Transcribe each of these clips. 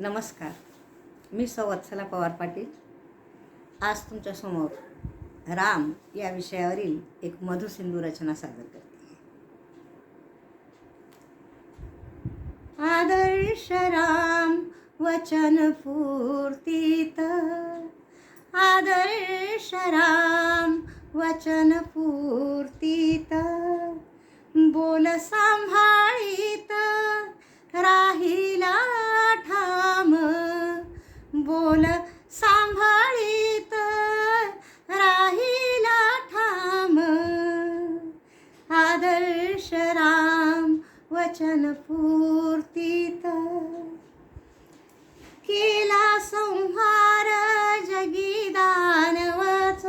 नमस्कार. मी सवत्सला पवार पाटील. आज तुमच्यासमोर राम या विषयावरील एक मधुसिंधू रचना सादर करते. आदर्श राम वचन पूर्तीत. आदर्श राम वचन पूर्तीत. बोल सांभाळीत राहिला ठाम. आदर्श राम वचन पूर्तीत. केला संहार जगी दानवच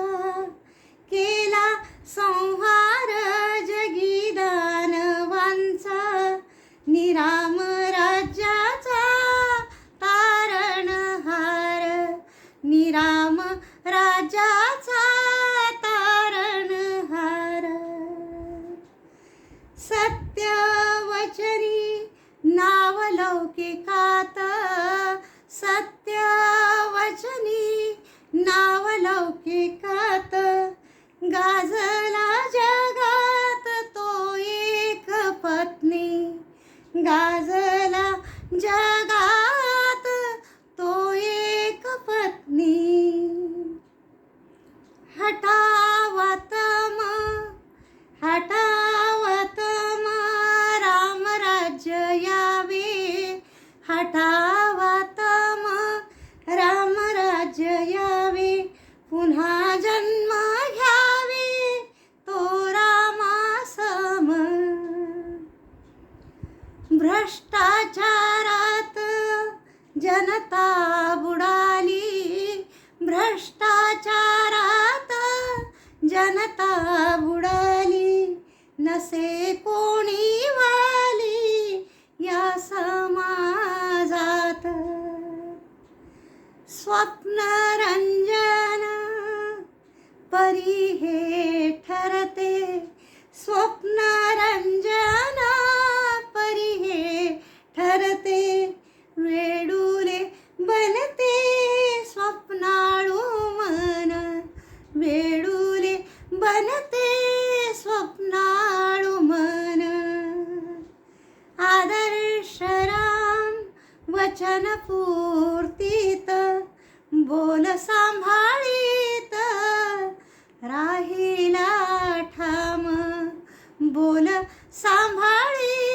केला संहार जगी दानवांचा निराम निराम राज्याचा तारणहार. सत्यवचनी नावलौकिकात सत्यवचनी नावलौकिकात गाजला जगात तो एक पत्नी. गाजला जग हटावतम राम रामराज्य यावे पुन्हा जन्म घ्यावे तो रामासम. भ्रष्टाचारात जनता बुडाली भ्रष्टाचारात जनता बुडाली नसे कोण स्वप्नरंजन परी हे ठरते स्वप्नरंजन परी हे ठरते वेडूले बनते स्वप्नाळू मन वेडूले बनते स्वप्नाळू मन आदर्श राम वचन पूर्तीत बोल सांभाळीत राहिला ठाम. बोल सांभाळी